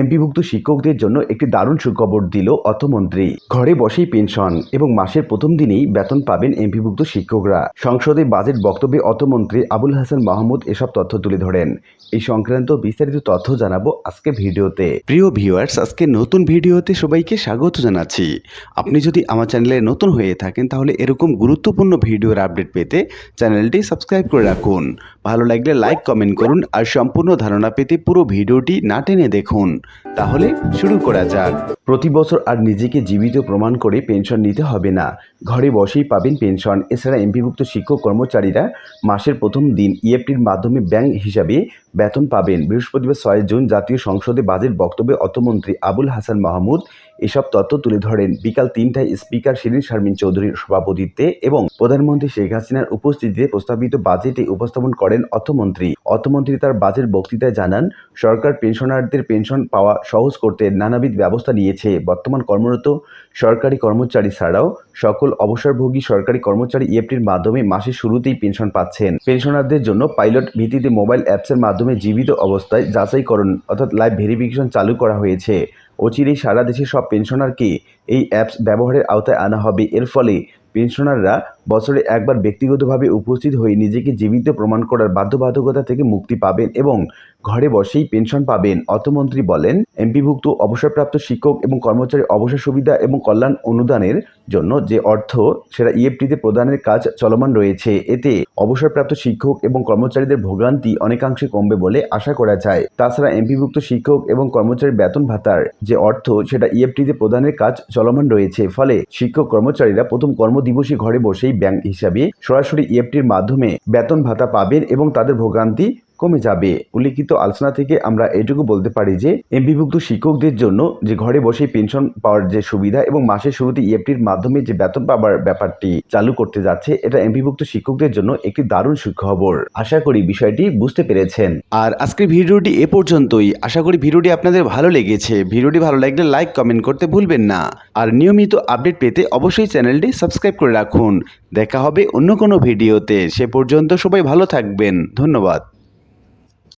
এমপিভুক্ত শিক্ষকদের জন্য একটি দারুণ সুখবর দিল অর্থমন্ত্রী। ঘরে বসেই পেনশন এবং মাসের প্রথম দিনেই বেতন পাবেন এমপিভুক্ত শিক্ষকরা। সংসদে বাজেট বক্তব্যে অর্থমন্ত্রী আবুল হাসান মাহমুদ এসব তথ্য তুলে ধরেন। এই সংক্রান্ত বিস্তারিত তথ্য জানাব আজকে ভিডিওতে। প্রিয় ভিউয়ার্স, আজকে নতুন ভিডিওতে সবাইকে স্বাগত জানাচ্ছি। আপনি যদি আমার চ্যানেলে নতুন হয়ে থাকেন, তাহলে এরকম গুরুত্বপূর্ণ ভিডিওর আপডেট পেতে চ্যানেলটি সাবস্ক্রাইব করে রাখুন। ভালো লাগলে লাইক কমেন্ট করুন আর সম্পূর্ণ ধারণা পেতে পুরো ভিডিওটি না টেনে দেখুন। তাহলে শুরু করা যাক। প্রতি বছর আর নিজেকে জীবিত প্রমাণ করে পেনশন নিতে হবে না। ঘরে বসেই পাবেন পেনশন। এছাড়া এমপিভুক্ত শিক্ষক কর্মচারীরা মাসের প্রথম দিন ইএফটির মাধ্যমে ব্যাংক হিসাবে বেতন পাবেন। বৃহস্পতিবার ছয় জুন জাতীয় সংসদে বাজেট বক্তব্যে অর্থমন্ত্রী আবুল হাসান মাহমুদ এসব তথ্য তুলে ধরেন। বিকাল তিনটায় স্পিকার শিরিন শারমিন চৌধুরীর সভাপতিত্বে এবং প্রধানমন্ত্রী শেখ হাসিনার উপস্থিতিতে প্রস্তাবিত বাজেটে উপস্থাপন করেন অর্থমন্ত্রী। অর্থমন্ত্রী তার বাজেট বক্তৃতায় জানান, সরকার পেনশনারদের পেনশন পাওয়া সহজ করতে নানাবিধ ব্যবস্থা নিয়েছে বর্তমান কর্মরত সরকারি কর্মচারী ছাড়াও সকল অবসরভোগী সরকারি কর্মচারী ইএফটির মাধ্যমে মাসের শুরুতেই পেনশন পাচ্ছেন। পেনশনারদের জন্য পাইলট ভিত্তিতে মোবাইল অ্যাপসের মাধ্যমে জীবিত অবস্থায় যাচাইকরণ অর্থাৎ লাইভ ভেরিফিকেশন চালু করা হয়েছে। অচিরেই সারা দেশের সব পেনশনারকে এই অ্যাপস ব্যবহারের আওতায় আনা হবে। এর ফলে পেনশনাররা বছরে একবার ব্যক্তিগতভাবে উপস্থিত হয়ে নিজেকে জীবিত প্রমাণ করার বাধ্যবাধকতা থেকে মুক্তি পাবেন এবং ঘরে বসেই পেনশন পাবেন, অর্থমন্ত্রী বলেন। এমপিভুক্ত, অবসরপ্রাপ্ত শিক্ষক এবং কর্মচারী অবসর সুবিধা এবং কল্যাণ অনুদানের জন্য যে অর্থ, সেটা ইএফটিতে প্রদানের কাজ চলমান রয়েছে। এতে অবসরপ্রাপ্ত শিক্ষক এবং কর্মচারীদের ভোগান্তি অনেকাংশে কমবে বলে আশা করা যায়। তাছাড়া এমপিভুক্ত শিক্ষক এবং কর্মচারীর বেতন ভাতার যে অর্থ, সেটা ইএফটিতে প্রদানের কাজ চলমান রয়েছে। ফলে শিক্ষক কর্মচারীরা প্রথম কর্মদিবসে ঘরে বসেই ব্যাংক হিসাবে সরাসরি ইএফটির মাধ্যমে বেতন ভাতা পাবেন এবং তাদের ভোগান্তি কমে যাবে। উল্লিখিত আলোচনা থেকে আমরা এটুকু বলতে পারি যে এমপিভুক্ত শিক্ষকদের জন্য যে ঘরে বসেই পেনশন পাওয়ার যে সুবিধা এবং মাসের শুরুতে ইএফটির মাধ্যমে যে বেতন পাওয়ার ব্যাপারটি চালু করতে যাচ্ছে, এটা এমপিভুক্ত শিক্ষকদের জন্য একটি দারুণ সুখবর। আশা করি বিষয়টি বুঝতে পেরেছেন। আর আজকের ভিডিওটি এ পর্যন্তই। আশা করি ভিডিওটি আপনাদের ভালো লেগেছে। ভিডিওটি ভালো লাগলে লাইক, কমেন্ট করতে ভুলবেন না। আর নিয়মিত আপডেট পেতে অবশ্যই চ্যানেলটি সাবস্ক্রাইব করে রাখুন। দেখা হবে অন্য কোনো ভিডিওতে। সে পর্যন্ত সবাই ভালো থাকবেন। ধন্যবাদ।